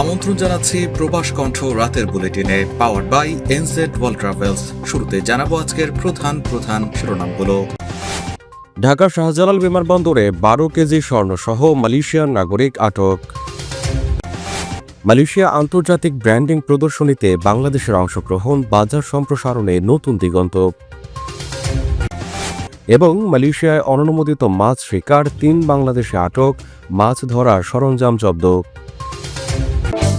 আমন্ত্রণ জানাচ্ছি প্রবাস কণ্ঠ রাতের বুলেটিনে power by NZ world travels শুরুতে জানাব আজকের প্রধান প্রধান শিরোনামগুলো। ঢাকা শাহজালাল বিমানবন্দরে বারো কেজি স্বর্ণসহ মালয়েশিয়ার নাগরিক আটক। মালয়েশিয়া আন্তর্জাতিক ব্র্যান্ডিং প্রদর্শনীতে বাংলাদেশের অংশগ্রহণ, বাজার সম্প্রসারণে নতুন দিগন্ত। এবং মালয়েশিয়ায় অননুমোদিত মাছ শিকার, তিন বাংলাদেশে আটক, মাছ ধরার সরঞ্জাম জব্দ।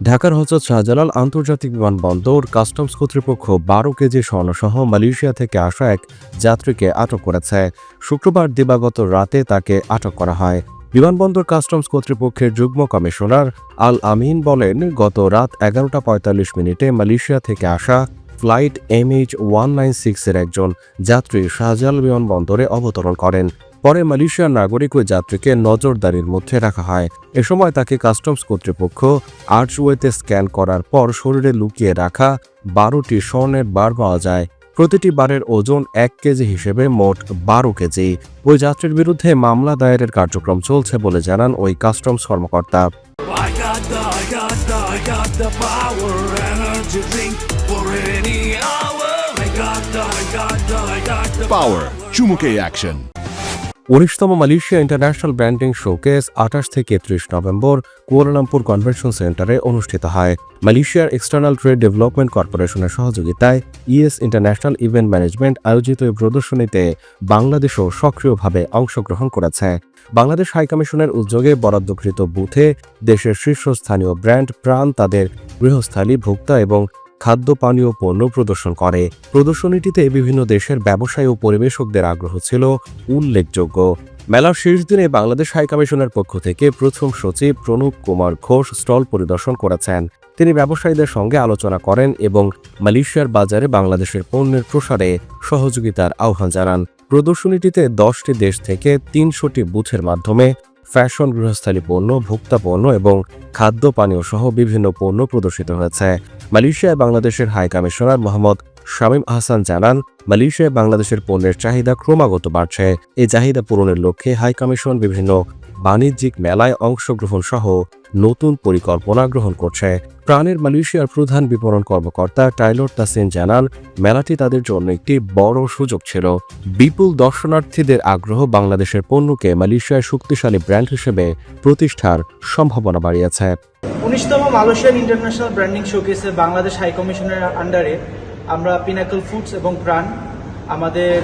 ঢাকার হজরত শাহজালাল আন্তর্জাতিক বিমানবন্দর কাস্টমস কর্তৃপক্ষ বারো কেজি স্বর্ণসহ মালয়েশিয়া থেকে আসা এক যাত্রীকে আটক করেছে। শুক্রবার দিবাগত রাতে তাকে আটক করা হয়। বিমানবন্দর কাস্টমস কর্তৃপক্ষের যুগ্ম কমিশনার আল আমিন বলেন, গত রাত এগারোটা পঁয়তাল্লিশ মিনিটে মালয়েশিয়া থেকে আসা ফ্লাইট এমএইচ ওয়ান নাইন সিক্সের একজন যাত্রী শাহজালাল বিমানবন্দরে অবতরণ করেন। পরে মালয়েশিয়ার নাগরিক ওই যাত্রীকে নজরদারির মধ্যে রাখা হয়। এ সময় তাকে কাস্টমস কর্তৃপক্ষ আর্চওয়েতে স্ক্যান করার পর শরীরে লুকিয়ে রাখা বারোটি স্বর্ণের বার পাওয়া যায়। প্রতিটি বারের ওজন এক কেজি হিসেবে মোট বারো কেজি। ওই যাত্রীর বিরুদ্ধে মামলা দায়েরের কার্যক্রম চলছে বলে জানান ওই কাস্টমস কর্মকর্তা। Power চুমুকে অ্যাকশন উনিশতম মালয়েশিয়া ইন্টারন্যাশনাল ব্র্যান্ডিং শোকেস আঠাশ থেকে ত্রিশ নভেম্বর কুয়ালালামপুর কনভেনশন সেন্টারে অনুষ্ঠিত হয়। মালয়েশিয়ার এক্সটার্নাল ট্রেড ডেভেলপমেন্ট কর্পোরেশনের সহযোগিতায় ইএস ইন্টারন্যাশনাল ইভেন্ট ম্যানেজমেন্ট আয়োজিত এই প্রদর্শনীতে বাংলাদেশও সক্রিয়ভাবে অংশগ্রহণ করেছে। বাংলাদেশ হাইকমিশনের উদ্যোগে বরাদ্দকৃত বুথে দেশের শীর্ষস্থানীয় ব্র্যান্ড প্রাণ তাদের গৃহস্থালী ভোক্তা এবং খাদ্য, পানীয়, পণ্য প্রদর্শন করে। প্রদর্শনীটিতে বিভিন্ন দেশের ব্যবসায়ী ও পরিবেশকদের আগ্রহ ছিল উল্লেখযোগ্য। মেলার শেষ দিনে বাংলাদেশ হাইকমিশনের পক্ষ থেকে প্রথম সচিব প্রণব কুমার ঘোষ স্টল পরিদর্শন করেছেন। তিনি ব্যবসায়ীদের সঙ্গে আলোচনা করেন এবং মালয়েশিয়ার বাজারে বাংলাদেশের পণ্যের প্রসারে সহযোগিতার আহ্বান জানান। প্রদর্শনীটিতে দশটি দেশ থেকে তিনশোটি বুথের মাধ্যমে ফ্যাশন গৃহস্থালী পণ্য, ভোক্তা পণ্য এবং খাদ্য পানীয় সহ বিভিন্ন পণ্য প্রদর্শিত হয়েছে। মালয়েশিয়ায় বাংলাদেশের হাই কমিশনার মোহাম্মদ শামীম আহসান জানান, মালয়েশিয়ায় বাংলাদেশের পণ্যের চাহিদা ক্রমাগত বাড়ছে। এই চাহিদা পূরণের লক্ষ্যে হাই কমিশন বিভিন্ন বাণিজ্যিক মেলায় অংশগ্রহণ সহ নতুন পরিকল্পনা গ্রহণ করছে। প্রাণের মালয়েশিয়ার প্রধান বিপণন কর্মকর্তা টাইলর তাসিন জানান, মেলাটি তাদের জন্য একটি বড় সুযোগ ছিল। বিপুল দর্শনার্থীদের আগ্রহ বাংলাদেশের পণ্যকে মালয়েশিয়ার শক্তিশালী ব্র্যান্ড হিসেবে প্রতিষ্ঠার সম্ভাবনা বাড়িয়েছে। উনিশতম মালয়েশিয়ান ইন্টারন্যাশনাল ব্র্যান্ডিং শোকেসে বাংলাদেশ হাই কমিশনের আন্ডারে আমরা পিনাকল ফুডস এবং প্রাণ আমাদের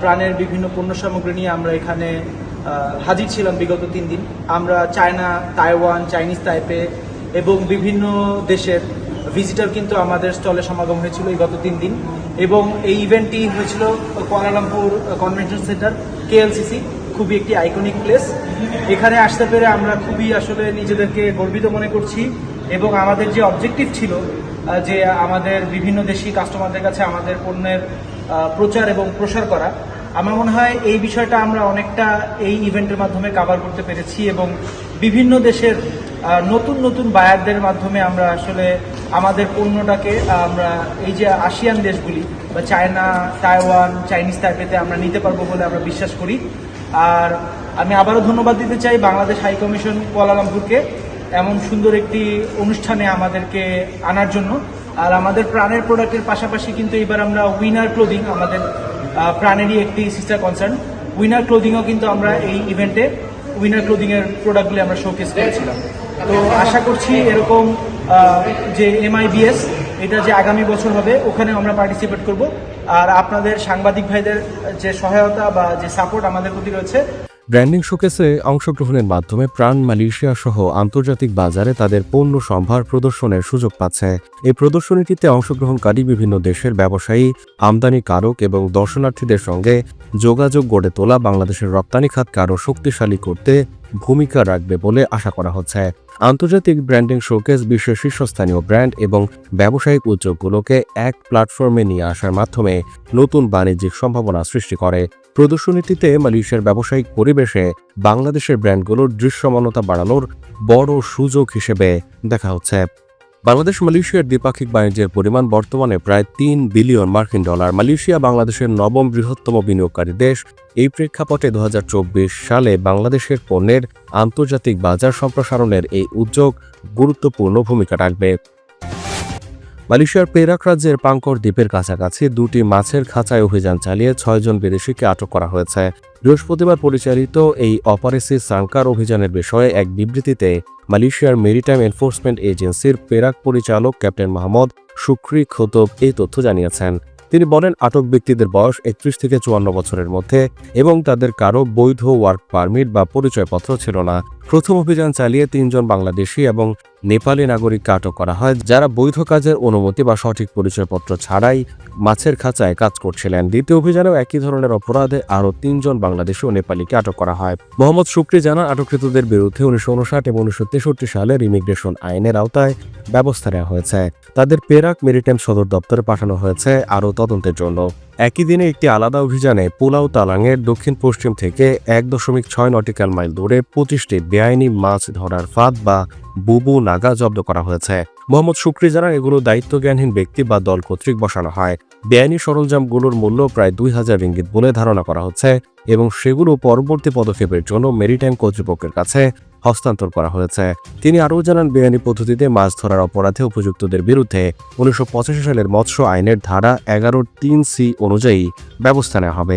প্রাণের বিভিন্ন পণ্য সামগ্রী নিয়ে আমরা এখানে হাজির ছিলাম বিগত তিন দিন। আমরা চায়না, তাইওয়ান, চাইনিজ তাইপে এবং বিভিন্ন দেশের ভিজিটার কিন্তু আমাদের স্টলে সমাগম হয়েছিল এই গত তিন দিন। এবং এই ইভেন্টটি হয়েছিল কুয়ালালামপুর কনভেনশন সেন্টার কেএলসিসি খুবই একটি আইকনিক প্লেস এখানে আসতে পেরে আমরা খুবই আসলে নিজেদেরকে গর্বিত মনে করছি এবং আমাদের যে অবজেক্টিভ ছিল যে আমাদের বিভিন্ন দেশি কাস্টমারদের কাছে আমাদের পণ্যের প্রচার এবং প্রসার করা আমার মনে হয় এই বিষয়টা আমরা অনেকটা এই ইভেন্টের মাধ্যমে কাভার করতে পেরেছি এবং বিভিন্ন দেশের নতুন নতুন বায়ারদের মাধ্যমে আমরা আসলে আমাদের পণ্যটাকে আমরা এই যে আসিয়ান দেশগুলি, বা চায়না, তাইওয়ান, চাইনিজ তাইপেতে আমরা নিতে পারব বলে আমরা বিশ্বাস করি। আর আমি আবারও ধন্যবাদ দিতে চাই বাংলাদেশ হাই কমিশন কুয়ালালামপুরকে এমন সুন্দর একটি অনুষ্ঠানে আমাদেরকে আনার জন্য। আর আমাদের প্রাণের প্রোডাক্টের পাশাপাশি কিন্তু এবার আমরা উইনার ক্লোদিং আমাদের প্রাণেরই একটি সিস্টার কনসার্ন উইনার ক্লোদিংও কিন্তু আমরা এই ইভেন্টে উইনার ক্লোদিংয়ের প্রোডাক্টগুলি আমরা শোকেস করেছিলাম। তো আশা করছি এরকম যে এমআইবিএস এটা যে আগামী বছর হবে ওখানে আমরা পার্টিসিপেট করব। আর আপনাদের সাংবাদিক ভাইদের যে সহায়তা বা যে সাপোর্ট আমাদের প্রতি রয়েছে ব্র্যান্ডিং শোকেসে অংশগ্রহণের মাধ্যমে প্রাণ মালয়েশিয়া সহ আন্তর্জাতিক বাজারে তাদের পণ্য সম্ভার প্রদর্শনের সুযোগ পাচ্ছে। এই প্রদর্শনীটিতে অংশগ্রহণকারী বিভিন্ন দেশের ব্যবসায়ী আমদানিকারক এবং দর্শনার্থীদের সঙ্গে যোগাযোগ গড়ে তোলা, বাংলাদেশের রপ্তানি খাতকে আরও শক্তিশালী করতে ভূমিকা রাখবে বলে আশা করা হচ্ছে। আন্তর্জাতিক ব্র্যান্ডিং শোকেস বিশ্বের শীর্ষস্থানীয় ব্র্যান্ড এবং ব্যবসায়িক উদ্যোগগুলোকে এক প্ল্যাটফর্মে নিয়ে আসার মাধ্যমে নতুন বাণিজ্যিক সম্ভাবনা সৃষ্টি করে। প্রদর্শনীটিতে মালয়েশিয়ার ব্যবসায়িক পরিবেশে বাংলাদেশের ব্র্যান্ডগুলোর দৃশ্যমানতা বাড়ানোর বড় সুযোগ হিসেবে দেখা হচ্ছে। বাংলাদেশ মালয়েশিয়ার দ্বিপাক্ষিক বাণিজ্যের পরিমাণ বর্তমানে প্রায় তিন বিলিয়ন মার্কিন ডলার। মালয়েশিয়া বাংলাদেশের নবম বৃহত্তম বিনিয়োগকারী দেশ। এই প্রেক্ষাপটে দু হাজার চব্বিশ সালে বাংলাদেশের পণ্যের আন্তর্জাতিক বাজার সম্প্রসারণের এই উদ্যোগ গুরুত্বপূর্ণ ভূমিকা রাখবে। মালয়েশিয়ার পেরাক রাজ্যের পাঙ্কর দ্বীপের কাছাকাছি দুটি মাছের খাঁচায় অভিযান চালিয়ে ছয়জন বিদেশিকে আটক করা হয়েছে। বৃহস্পতিবার পরিচালিত এই অপারেসি সাংকার অভিযানের বিষয়ে এক বিবৃতিতে মালয়েশিয়ার মেরিটাইম এনফোর্সমেন্ট এজেন্সির পেরাক পরিচালক ক্যাপ্টেন মোহাম্মদ শুক্রি খোতব এই তথ্য জানিয়েছেন। তিনি বলেন, আটক ব্যক্তিদের বয়স একত্রিশ থেকে চুয়ান্ন বছরের মধ্যে এবং তাদের কারও বৈধ ওয়ার্ক পারমিট বা পরিচয়পত্র ছিল না। প্রথম অভিযান চালিয়ে তিনজন বাংলাদেশি এবং নেপালি নাগরিককে আটক করা হয়, যারা বৈধ কাজের অনুমতি বা সঠিক পরিচয়পত্র ছাড়াই মাছের খাঁচায় কাজ করছিলেন। দ্বিতীয় অভিযানেও একই ধরনের অপরাধে আরও তিনজন বাংলাদেশি ও নেপালিকে আটক করা হয়। মোহাম্মদ শুক্রি জানান, আটককৃতদের বিরুদ্ধে উনিশশো উনষাট এবং উনিশশো তেষট্টি সালের ইমিগ্রেশন আইনের আওতায় ব্যবস্থা নেওয়া হয়েছে। তাদের পেরাক মেরিটাইম সদর দপ্তরে পাঠানো হয়েছে আরও তদন্তের জন্য। একই দিনে একটি আলাদা অভিযানে পোলাও তালাংয়ের দক্ষিণ পশ্চিম থেকে এক দশমিক ছয় নটিক্যাল মাইল দূরে পঁচিশটি বেআইনি মাছ ধরার ফাঁদ বা বুবু নাগা জব্দ করা হয়েছে। মোহাম্মদ শুক্রি জানান, এগুলো দায়িত্বজ্ঞানহীন ব্যক্তি বা দল কর্তৃক বসানো হয়। বেআইনি সরঞ্জামগুলোর মূল্য প্রায় দুই হাজার রিঙ্গিত বলে ধারণা করা হচ্ছে এবং সেগুলো পরবর্তী পদক্ষেপের জন্য মেরিটাইম কর্তৃপক্ষের কাছে হস্তান্তর করা হয়েছে। তিনি আরও জানান বেআইনি পদ্ধতিতে মাছ ধরার অপরাধে উপযুক্তদের বিরুদ্ধে উনিশশো পঁচাশি সালের মৎস্য আইনের ধারা এগারো তিন সি অনুযায়ী ব্যবস্থা নেওয়া হবে।